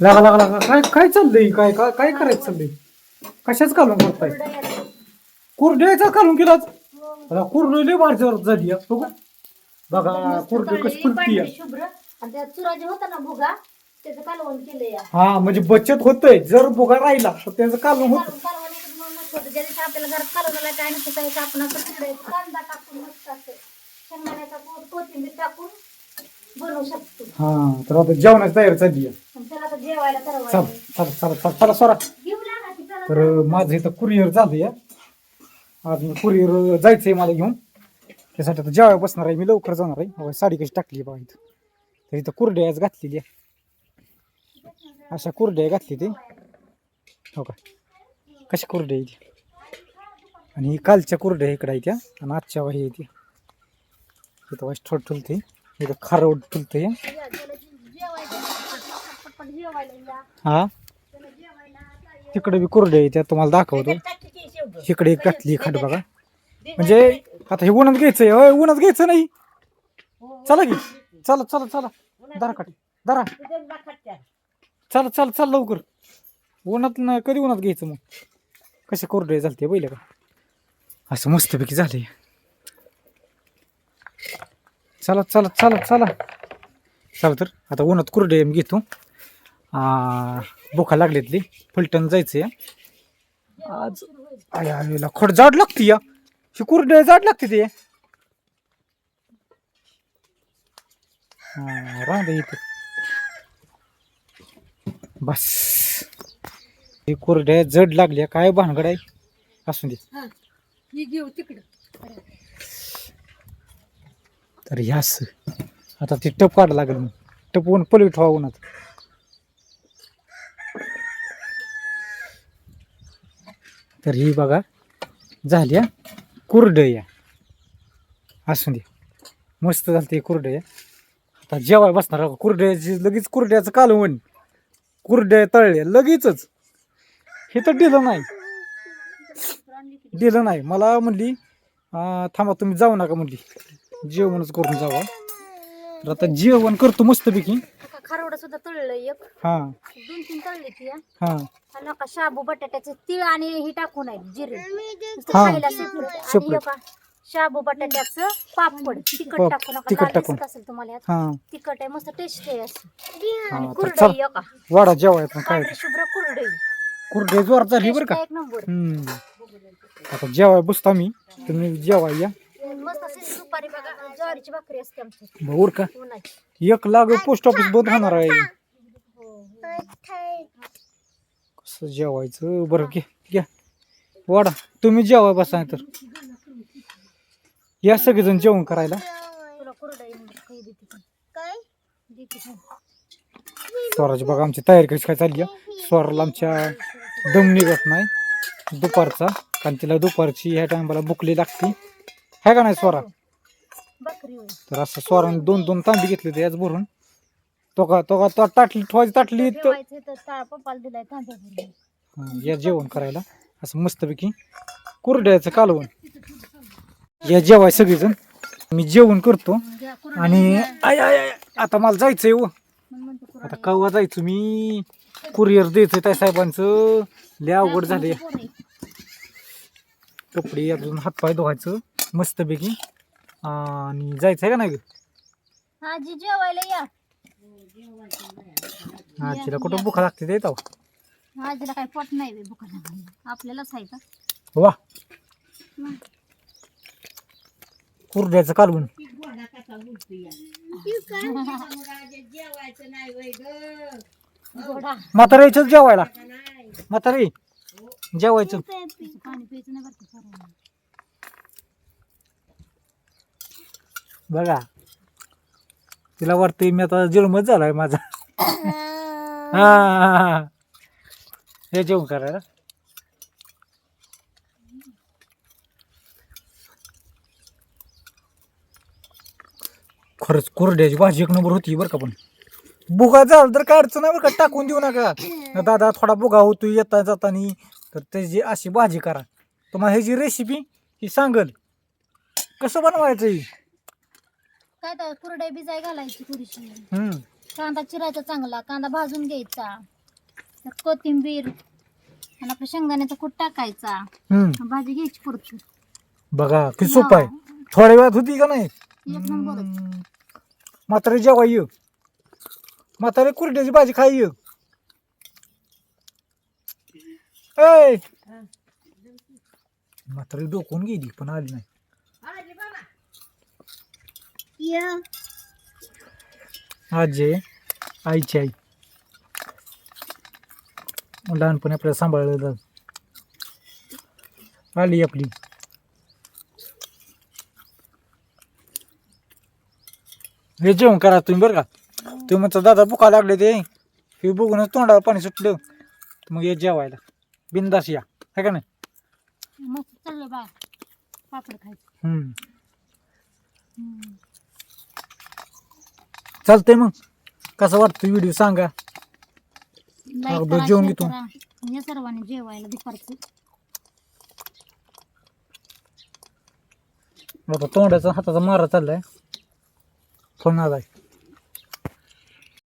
लागा लागा लागा काय काय चाललंय काय काय काय करायचं चाललंय कशाच कालून करताय कुरड्याचा कालून केलाच कुरडे लय बारच्यावर झाली आहे. बघू बघा कुरडे कशी फुलती आहे. शुभ्र आणि त्या चुराजी होता ना भुगा त्याचं कालवण केलंय या. हा म्हणजे बचत होतंय जर बोगा राहिला तर त्याचं कालून होत कालवण कालवण एकच म्हणून मस्त होतं. ज्या दिवशी आपल्याला घरात कालवणाला काय नसतं त्या दिवशी आपण असं तिकडे कांदा टाकून मस्त असं शेंगदाण्याचा कूट कोथिंबीर टाकून बनवू शकतो हा तर आता जेवणाची तयारी चालली आहे. आणि त्याला आता जेवायला चाल चाल चाल चाल चला सोरा तर माझं इथं कुरिअर झालंय आज मी कुरिअर आहे मला घेऊन. त्यासाठी आता जेवायला बसणार आहे मी लवकर जाणार आहे. साडी कशी टाकली बघा इथं. तर इथं कुरड्या आज घातलेली आहे. अशा कुरड्या घातली ते. हो का? कशा कुरड्या आहे आणि ही कालच्या कुरड्या इकडे आहे त्या आणि आजच्या वाही आहे ती इथं वाईस ठोट ठुलते इथं खारवड ठुलते या, त्याला जेवायला पटपट जेवायला या. हा? तिकडे बी कुरड्या आहे त्या तुम्हाला दाखवतो. इकडे एक घातली खाट बघा. म्हणजे आता हे उन्हात घ्यायचंय होय उन्हात घ्यायचं नाही. चला की. चला चला चला. दरा काट दरा. चला चला चल लवकर. उन्हात न कधी उन्हात घ्यायचं मग? कसे कोरडे झालते पहिले का? असं मस्तपैकी झाले चला चला चला चला. चला तर आता उन्हात कुरडे मी घेतो. भुका लागलेतली. फलटण जायचंय. आज आय आईला खोड जाड लागते या. ही कुरडे जाड लागते ते. हा, इथं. बस. ही कुरड्या जड लागल्या काय भानगड आहे? असू दे. ही घेऊ तिकडं. तर हे असं. आता ते टप काढ लागेल मग. टपवून पलवी ठेवा उन्हात. तर ही बघा झाल्या कुरडया असू दे. मस्त झालं ते कुरडया आता जेवाय बसणार कुरड्याची लगेच कुरड्याचं कालवण. कुरड्या तळल्या लगेचच. हे तर दिलं नाही. दिलं नाही. मला म्हणली थांबा तुम्ही जाऊ नका म्हणली. जेवणच करून जावा. तर आता जेवण करतो मस्तपैकी. सुद्धा तळलं एक. हा. दोन तीन तळली ती हा. हा. आणि नका शाबू बटाट्याचे तीळ आणि हे टाकून आहे जिरे. नुसतं हा. खायला separate. आणि Separate. नका शाबू बटाट्याचं पापड तिखट पाप- टाकू नका. तिखट टाकून. दिसत असेल तुम्हाला यात. हा. तिखट आहे मस्त टेस्ट आहे असं. हा, तर कुरडई चल. का? वाडा जेवाय पण काय? पांढरी शुभ्र कुरडई. कुरडे जोर झाली बरं का? Taste एक नंबर. हम्म. आता जेवाय बसतो आम्ही. तुम्ही जेवाय या. मस्त अशी दुपारी बघा ज्वारीची भाकरी असते आमची. भाऊर का उन्हाची. एक लाग पोस्ट ऑफिस बंद होणार आहे. कसं जेवायचं? बरं घे घ्या वाडा तुम्ही जेवाय बसा तर या सगळेजण जेवण करायला. तुला कुरडई काही देते का? देते का? स्वराची बघा आमची तयारी कशी काय चालली आहे. स्वराला आमच्या दम निघत नाही दुपारचा कारण तिला दुपारची ह्या टायमाला बुकली लागते. है का नाही स्वरा? होय. तर असं स्वराने दोन दोन तांबी घेतले ते याच भरून. तो का तो का तो ताटली ठेवायची ताटली तर जेवायचं तर ता- पप्पाला दिलाय तांदूळ भरून. हं, या जेवण करायला. असं मस्तपैकी कुरड्याचं कालवण. या जेवाय सगळेजण. मी जेवण करतो. घ्या आणि घ्या. आय आय आय, आता मला जायचंय व मग म्हणतो कुरडई. आता कवा जायचं मी? कुरिअर द्यायचं त्या साहेबांचं. लय अवघड झाले पोरं. आहे. कपडे अजून हातपाय धुवायचं. मस्तपैकी. आणि जायचं आहे का नाही? आजी जेवायला या. आजीला कुठं भुका लागते ते येतो. आजीला काही पोट नाही बे भुका लागली. आपल्यालाच आहे का? वा. कुरड्याचं कालवण म्हाताऱ्याच्याच जेवायला. म्हातारे जेवायचं. पाणी प्यायचं नाही बरं का पोरांना. बघा. तिला वाटतंय मी आता जन्मच झालाय माझा. हा हे जेवण करायला खरंच कोरड्याची भाजी एक नंबर होती बरं का पण. बुगा झालं तर काय अडचण नाही बरं का? टाकून देऊ नका. दादा थोडा बुगा होतो येता जातानी. तर त्याची अशी भाजी करा. तुम्हाला ह्याची रेसिपी ही सांगल. कसं बनवायचं ही? काय तर कुरडई बिजाय घालायची थोडीशी. हम्म. कांदा चिरायचा चांगला कांदा भाजून घ्यायचा. त्यात कोथिंबीर आणि आपल्या शेंगदाण्याचा कूट टाकायचा? हम्म. भाजी घ्यायची पुरत. बघा किती सोपं आहे. थोड्या वेळात होती का नाही? एक हम्म. म्हातारे जेव्हा ये. म्हातारे कुरड्याची भाजी खाई ये. ऐ. म्हातारी डोकून गेली पण आली नाही. आजी आईची आई. लहानपणी आपल्याला सांभाळलं जात. आली आपली. हे जेवण करा तुम्ही बरं का? तुम्ही म्हणता दादा बुका लागले ते. हे बघूनच तोंडावर पाणी सुटलं. मग हे जेवायला. बिंदास या. है का नाही? पापड खायचं. चालतंय मग. कसं वाटतं व्हिडिओ सांगा. लाईक अगोदर करा, जेवून घेतो. करा. या सर्वांनी जेवायला दुपारचं. तोंडाचा हाताचा मारा चाललाय. फोन आलाय.